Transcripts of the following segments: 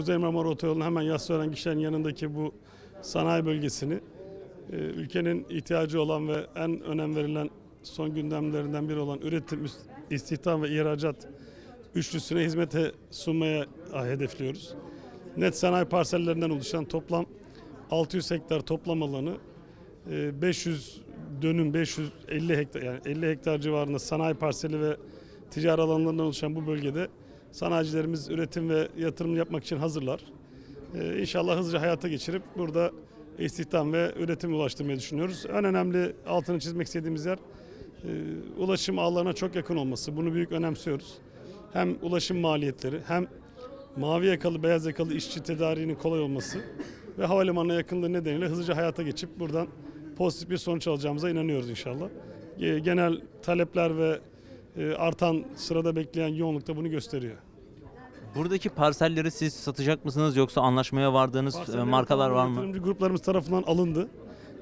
Kuzey Marmara Otoyolu'nun hemen Yassıören Gişen yanındaki bu sanayi bölgesini e, ülkenin ihtiyacı olan ve en önem verilen son gündemlerinden biri olan üretim, istihdam ve ihracat üçlüsüne hizmete sunmaya hedefliyoruz. Net sanayi parsellerinden oluşan toplam 600 hektar toplam alanı e, 500 dönüm 550 hektar yani 50 hektar civarında sanayi parseli ve ticari alanlarından oluşan bu bölgede sanayicilerimiz üretim ve yatırım yapmak için hazırlar. Ee, İnşallah hızlıca hayata geçirip burada istihdam ve üretim ulaştırmayı düşünüyoruz. En önemli altını çizmek istediğimiz yer e, ulaşım ağlarına çok yakın olması. Bunu büyük önemsiyoruz. Hem ulaşım maliyetleri hem mavi yakalı beyaz yakalı işçi tedariğinin kolay olması ve havalimanına yakınlığı nedeniyle hızlıca hayata geçip buradan pozitif bir sonuç alacağımıza inanıyoruz inşallah. Genel talepler ve artan sırada bekleyen yoğunluk da bunu gösteriyor. Buradaki parselleri siz satacak mısınız yoksa anlaşmaya vardığınız e, Parsellerin markalar var mı? Yatırımcı gruplarımız tarafından alındı.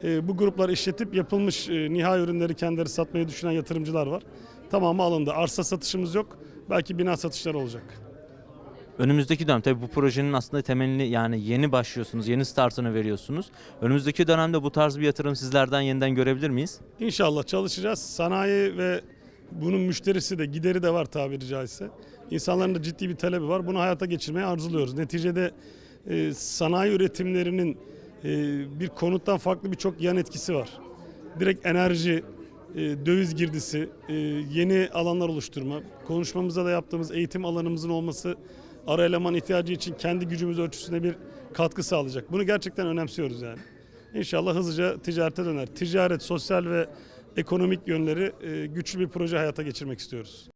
E, bu gruplar işletip yapılmış e, nihai ürünleri kendileri satmayı düşünen yatırımcılar var. Tamamı alındı. Arsa satışımız yok. Belki bina satışları olacak. Önümüzdeki dönem tabii bu projenin aslında temelini yani yeni başlıyorsunuz, yeni startını veriyorsunuz. Önümüzdeki dönemde bu tarz bir yatırım sizlerden yeniden görebilir miyiz? İnşallah çalışacağız. Sanayi ve bunun müşterisi de gideri de var tabiri caizse. İnsanların da ciddi bir talebi var. Bunu hayata geçirmeyi arzuluyoruz. Neticede e, sanayi üretimlerinin e, bir konuttan farklı birçok yan etkisi var. Direkt enerji, e, döviz girdisi, e, yeni alanlar oluşturma, konuşmamızda da yaptığımız eğitim alanımızın olması ara eleman ihtiyacı için kendi gücümüz ölçüsünde bir katkı sağlayacak. Bunu gerçekten önemsiyoruz yani. İnşallah hızlıca ticarete döner. Ticaret, sosyal ve ekonomik yönleri e, güçlü bir proje hayata geçirmek istiyoruz.